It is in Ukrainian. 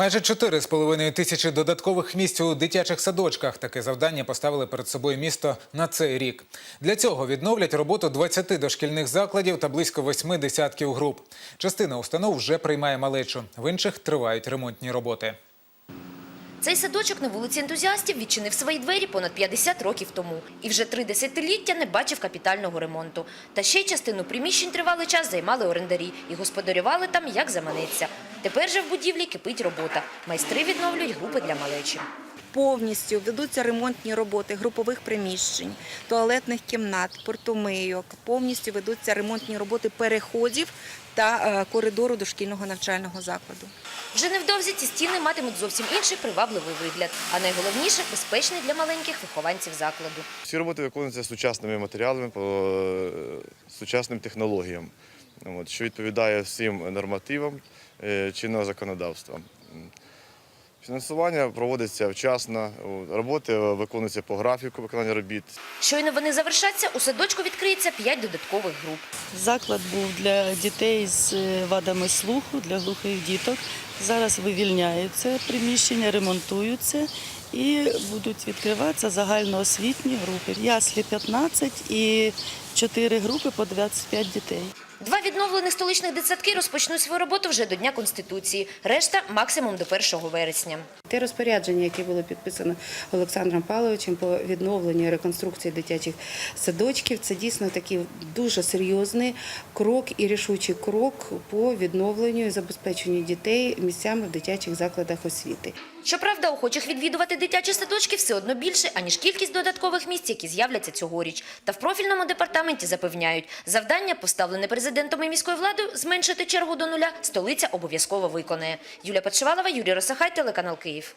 Майже 4,5 тисячі додаткових місць у дитячих садочках. Таке завдання поставили перед собою місто на цей рік. Для цього відновлять роботу 20 дошкільних закладів та близько восьми десятків груп. Частина установ вже приймає малечу. В інших тривають ремонтні роботи. Цей садочок на вулиці ентузіастів відчинив свої двері понад 50 років тому і вже три десятиліття не бачив капітального ремонту. Та ще й частину приміщень тривалий час займали орендарі і господарювали там як заманеться. Тепер же в будівлі кипить робота. Майстри відновлюють групи для малечі. Повністю ведуться ремонтні роботи групових приміщень, туалетних кімнат, портомийок. Повністю ведуться ремонтні роботи переходів та е, коридору дошкільного навчального закладу. Вже невдовзі ці стіни матимуть зовсім інший привабливий вигляд, а найголовніше – безпечний для маленьких вихованців закладу. Всі роботи виконуються сучасними матеріалами по е, сучасним технологіям, от, що відповідає всім нормативам е, чинного законодавства. Фінансування проводиться вчасно, роботи виконуються по графіку виконання робіт. Щойно вони завершаться, у садочку відкриється 5 додаткових груп. Заклад був для дітей з е, вадами слуху, для глухих діток. Зараз вивільняються приміщення, ремонтуються і будуть відкриватися загальноосвітні групи. Яслі 15 і 4 групи по 25 дітей. Два відновлених столичних дитсадки розпочнуть свою роботу вже до Дня Конституції. Решта – максимум до 1 вересня. Те розпорядження, яке було підписано Олександром Павловичем по відновленню і реконструкції дитячих садочків, це дійсно такий дуже серйозний крок і рішучий крок по відновленню і забезпеченню дітей місцями в дитячих закладах освіти. Щоправда, охочих відвідувати дитячі садочки все одно більше, аніж кількість додаткових місць, які з'являться цьогоріч. Та в профільному департаменті запевняють, завдання, поставлене президентом і міською владою, зменшити чергу до нуля, столиця обов'язково виконає. Юлія Подшивалова, Юрій Росахай, телеканал Київ.